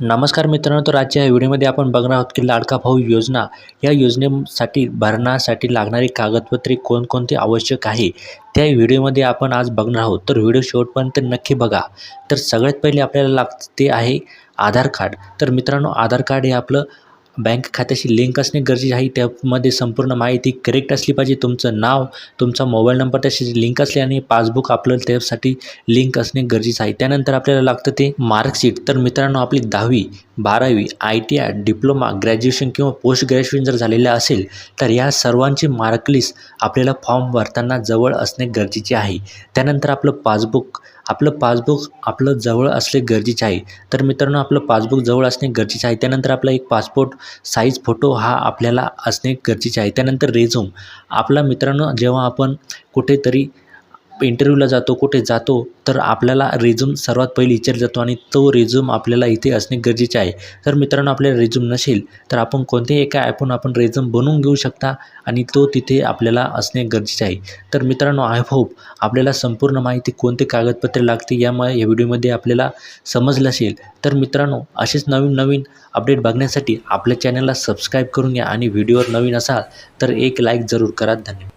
नमस्कार मित्रांनो तर आजच्या या व्हिडिओमध्ये आपण बघणार आहोत की लाडका भाऊ योजना या योजनेसाठी भरण्यासाठी लागणारी कागदपत्रे कोणकोणती आवश्यक आहे? त्या व्हिडिओमध्ये आपण आज बघणार आहोत. तर व्हिडिओ शेवटपर्यंत नक्की बघा. तर सगळ्यात पहिले आपल्याला लागते आहे आधार कार्ड. तर मित्रांनो आधार कार्ड हे आपलं बँक खात्याशी लिंक असणे गरजेचे आहे. त्यामध्ये संपूर्ण माहिती करेक्ट असली पाहिजे. तुमचं नाव तुमचा मोबाईल नंबर त्याशी लिंक असले आणि पासबुक आपलं त्यासाठी लिंक असणे गरजेचं आहे. त्यानंतर आपल्याला लागतं ते मार्कशीट तर मित्रांनो आपली दहावी बारावी I T I diploma graduation किंवा पोस्ट ग्रॅज्युएशन जर झालेलं असेल तर या सर्वांची मार्कलिस्ट आपल्याला फॉर्म भरताना जवळ असणे गरजेचे आहे. त्यानंतर आपलं पासबुक आपलं पासबुक आपलं जवळ असणे गरजेचे आहे. तर मित्रांनो आपलं पासबुक जवळ असणे गरजेचे आहे. त्यानंतर आपला एक पासपोर्ट साईज फोटो हा आपल्याला असणे गरजेचे आहे. त्यानंतर रेझूम आपला मित्रांनो जेव्हा आपण कुठेतरी इंटरव्ह्यूला जातो कुठे जातो तर आपल्याला रेझ्यूम सर्वात पहिले विचारला जातो आणि तो रेझ्यूम आपल्याला इथे असणे गरजेचे आहे. तर मित्रांनो आपल्याला रेझूम नसेल तर आपण कोणत्याही एका ॲपहून आपण रेझ्यूम बनवून घेऊ शकता आणि तो तिथे आपल्याला असणे गरजेचे आहे. तर मित्रांनो आय होप आपल्याला संपूर्ण माहिती कोणते कागदपत्रे लागते यामुळे या व्हिडिओमध्ये आपल्याला समजलं असेल. तर मित्रांनो असेच नवीन नवीन अपडेट बघण्यासाठी आपल्या चॅनलला सबस्क्राईब करून घ्या आणि व्हिडिओवर नवीन असाल तर एक लाईक जरूर करा. धन्यवाद.